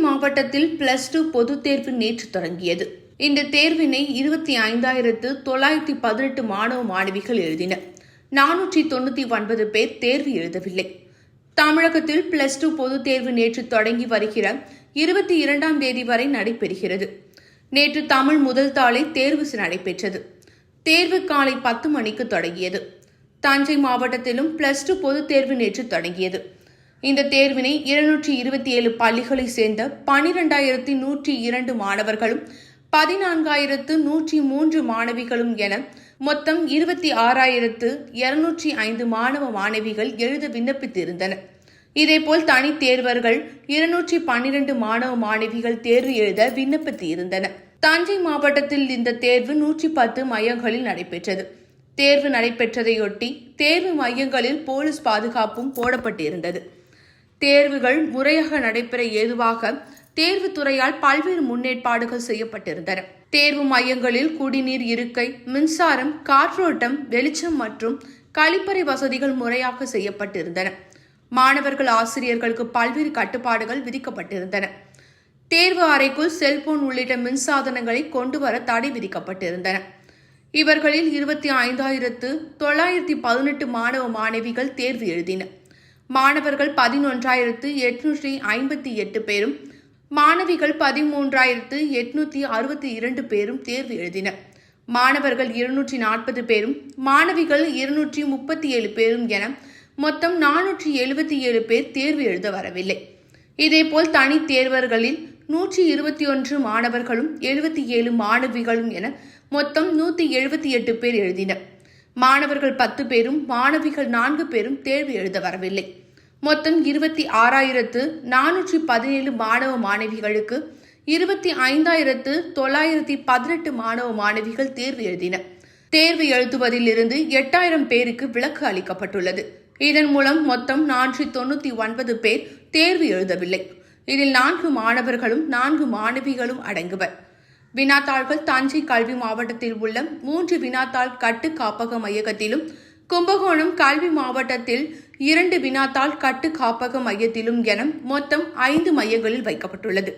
மாவட்டத்தில் plus two பொதுத் தேர்வு நேற்று தொடங்கியது. இந்த தேர்வினை இருபத்தி ஐந்தாயிரத்து தொள்ளாயிரத்தி பதினெட்டு மாணவ மாணவிகள் எழுதினர். நானூற்றி தொண்ணூற்றி ஒன்பது பேர் தேர்வு எழுதவில்லை. தமிழகத்தில் பிளஸ் டூ பொதுத் தேர்வு நேற்று தொடங்கி வருகிற இருபத்தி இரண்டாம் தேதி வரை நடைபெறுகிறது. நேற்று தமிழ் முதல் தாளை தேர்வு நடைபெற்றது. தேர்வு காலை பத்து மணிக்கு தொடங்கியது. தஞ்சை மாவட்டத்திலும் பிளஸ் டூ பொதுத் தேர்வு நேற்று தொடங்கியது. இந்த தேர்வினை இருநூற்றி இருபத்தி ஏழு பள்ளிகளை சேர்ந்த பனிரெண்டாயிரத்தி நூற்றி இரண்டு மாணவர்களும் பதினான்காயிரத்து நூற்றி மூன்று மாணவிகளும் என மொத்தம் இருபத்தி ஆறாயிரத்து இருநூற்றி ஐந்து மாணவ மாணவிகள் எழுத விண்ணப்பித்திருந்தனர். இதேபோல் தனித் தேர்வர்கள் இருநூற்றி பன்னிரண்டு மாணவ மாணவிகள் தேர்வு எழுத விண்ணப்பித்திருந்தனர். தஞ்சை மாவட்டத்தில் இந்த தேர்வு நூற்றி பத்து மையங்களில் நடைபெற்றது. தேர்வு நடைபெற்றதையொட்டி தேர்வு மையங்களில் போலீஸ் பாதுகாப்பும் போடப்பட்டிருந்தது. தேர்வுகள் முறையாக நடைபெற ஏதுவாக தேர்வுத்துறையால் பல்வேறு முன்னேற்பாடுகள் செய்யப்பட்டிருந்தன. தேர்வு மையங்களில் குடிநீர் இருக்கை மின்சாரம் காற்றோட்டம் வெளிச்சம் மற்றும் கழிப்பறை வசதிகள் முறையாக செய்யப்பட்டிருந்தன. மாணவர்கள் ஆசிரியர்களுக்கு பல்வேறு கட்டுப்பாடுகள் விதிக்கப்பட்டிருந்தன. தேர்வு அறைக்குள் செல்போன் உள்ளிட்ட மின்சாதனங்களை கொண்டு வர தடை விதிக்கப்பட்டிருந்தன. இவர்களில் இருபத்தி ஐந்தாயிரத்து தொள்ளாயிரத்தி பதினெட்டு மாணவ மாணவிகள் தேர்வு எழுதினர். மாணவர்கள் பதினொன்றாயிரத்து எட்நூற்றி ஐம்பத்தி எட்டு பேரும் மாணவிகள் பதிமூன்றாயிரத்து எட்நூற்றி அறுபத்தி இரண்டு பேரும் தேர்வு எழுதினர். மாணவர்கள் இருநூற்றி நாற்பது பேரும் மாணவிகள் இருநூற்றி முப்பத்தி ஏழு பேரும் என மொத்தம் நானூற்றி எழுபத்தி ஏழு பேர் தேர்வு எழுத வரவில்லை. இதேபோல் தனி தேர்வர்களில் நூற்றி இருபத்தி ஒன்று மாணவர்களும் எழுபத்தி ஏழு மாணவிகளும் என மொத்தம் நூற்றி எழுபத்தி எட்டு பேர் எழுதினர். மாணவர்கள் பத்து பேரும் மாணவிகள் நான்கு பேரும் தேர்வு எழுத வரவில்லை. மொத்தம் இருபத்தி ஆறாயிரத்து நானூற்றி பதினேழு மாணவ மாணவிகளுக்கு இருபத்தி ஐந்தாயிரத்து தொள்ளாயிரத்தி பதினெட்டு மாணவ மாணவிகள் தேர்வு எழுதின. தேர்வு எழுதுவதில் இருந்து எட்டாயிரம் பேருக்கு விலக்கு அளிக்கப்பட்டுள்ளது. இதன் மூலம் மொத்தம் நானூற்றி தொண்ணூற்றி ஒன்பது பேர் தேர்வு எழுதவில்லை. இதில் நான்கு மாணவர்களும் நான்கு மாணவிகளும் அடங்குவர். வினாத்தாள்கள் தஞ்சை கல்வி மாவட்டத்தில் உள்ள மூன்று வினாத்தாள் கட்டு காப்பக மையகத்திலும் கும்பகோணம் கல்வி மாவட்டத்தில் இரண்டு வினாத்தாள் கட்டு காப்பக மையத்திலும் என மொத்தம் ஐந்து மையங்களில் வைக்கப்பட்டுள்ளது.